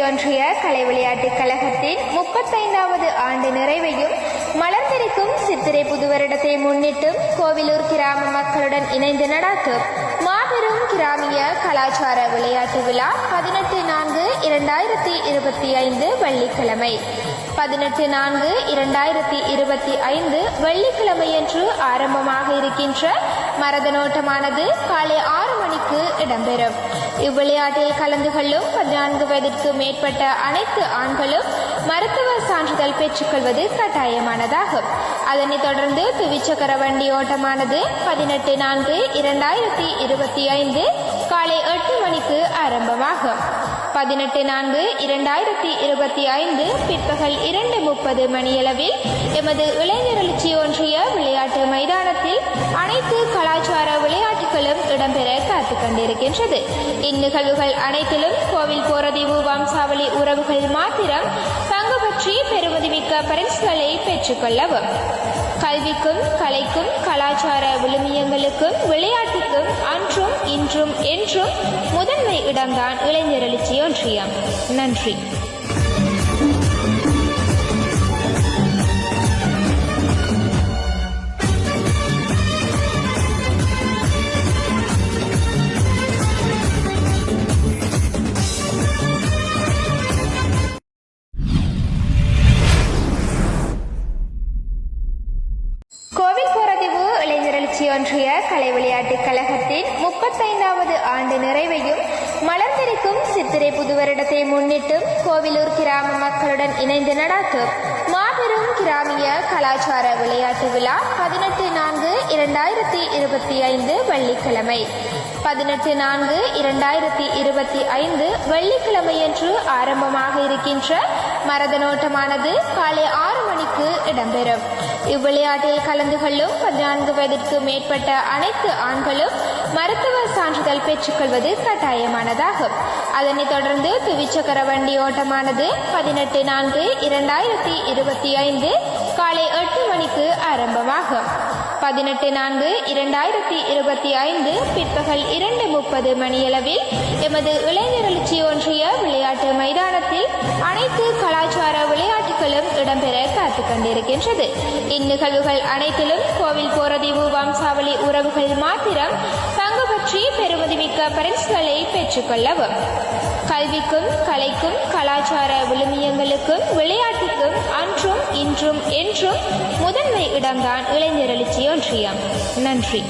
ஒன்றிய கலை விளையாட்டுக் கழகத்தின் முப்பத்தைந்தாவது ஆண்டு நிறைவையும் மலர்ந்திருக்கும் சித்திரை புதுவருடத்தை முன்னிட்டு கோவிலூர் கிராம மக்களுடன் இணைந்து நடாத்தும் மாபெரும் கிராமிய கலாச்சார விளையாட்டு விழா பதினெட்டு நான்கு இரண்டாயிரத்தி இருபத்தி ஐந்து வெள்ளிக்கிழமை. பதினெட்டு நான்கு இரண்டாயிரத்தி இருபத்தி ஐந்து வெள்ளிக்கிழமையன்று ஆரம்பமாக இருக்கின்ற மரதனோட்டமானது காலை ஆறு மணிக்கு இடம்பெறும். இவ்விளையாட்டில் கலந்து கொள்ளும் பதினான்கு வயதிற்கு மேற்பட்ட அனைத்து ஆண்களும் மருத்துவ சான்றிதழ் பெற்றுக்கொள்வது கட்டாயமானதாகும். அதனைத் தொடர்ந்து துவிச்சக்கர வண்டி ஓட்டமானது பதினெட்டு நான்கு இரண்டாயிரத்தி இருபத்தி ஐந்து காலை எட்டு மணிக்கு ஆரம்பம் பதினெட்டு நான்கு இரண்டாயிரத்தி இருபத்தி ஐந்து பிற்பகல் இரண்டு முப்பது மணியளவில் எமது இளைஞர் எழுச்சி ஒன்றிய விளையாட்டு மைதானத்தில் அனைத்து கலாச்சார விளையாட்டுகளும் இடம்பெற காத்துக் கொண்டிருக்கின்றது. இந்நிகழ்வுகள் அனைத்திலும் கோவில் போரதீவு வம்சாவளி உறவுகள் மாத்திரம் பங்கு பற்றி பெருமதிமிக்க பரிசுகளை பெற்றுக்கொள்ளவும் கல்விக்கும் கலைக்கும் கலாச்சார விழுமியங்கள் மற்றும் என்றும் முதன்மை இடம்தான் இளைஞர் எழுச்சி ஒன்றியம் நன்றி. ஒன்றிய கலை விளையாட்டுக் கழகத்தின் முப்பத்தைந்தாவது ஆண்டு நிறைவையும் மலர்ந்திருக்கும் சித்திரை புதுவருடத்தை முன்னிட்டு முன்னிட்டும் கோவிலூர் கிராம மக்களுடன் இணைந்து நடாத்தும் மாபெரும் கிராமிய கலாச்சார விளையாட்டு விழா பதினெட்டு நான்கு இரண்டாயிரத்தி இருபத்தி ஐந்து வெள்ளிக்கிழமை. பதினெட்டு நான்கு இரண்டாயிரத்தி இருபத்தி ஐந்து வெள்ளிக்கிழமையன்று ஆரம்பமாக இருக்கின்ற மரதனோட்டமானது காலை ஆறு மணிக்கு இடம்பெறும். இவ்விளையாட்டில் கலந்து கொள்ளும் பதினான்கு வயதிற்கு மேற்பட்ட அனைத்து ஆண்களும் மருத்துவ சான்றிதழ் பெற்றுக்கொள்வது கட்டாயமானதாகும். அதனைத் தொடர்ந்து துவிச்சக்கர வண்டி ஓட்டமானது பதினெட்டு நான்கு இரண்டாயிரத்தி இருபத்தி ஐந்து காலை எட்டு மணிக்கு ஆரம்பமாகும். பதினெட்டு நான்கு இரண்டாயிரத்தி இருபத்தி ஐந்து பிற்பகல் இரண்டு முப்பது மணியளவில் எமது இளைஞர் எழுச்சி ஒன்றிய விளையாட்டு மைதானத்தில் அனைத்து கலாச்சார விளையாட்டுகளும் இடம்பெற காத்துக் கொண்டிருக்கின்றது இந்நிகழ்வுகள் அனைத்திலும் கோவில் போரதீவு வம்சாவளி உறவுகள் மாத்திரம் பங்கு பற்றி பெருமதிமிக்க பரிசுகளை பெற்றுக்கொள்ளவும். கல்விக்கும் கலைக்கும் கலாச்சார விழுமியங்களுக்கும் விளையாட்டுக்கும் அன்றும் இன்றும் என்றும் முதன்மை இடம்தான் இளைஞர் எழுச்சி ஒன்றியம் நன்றி.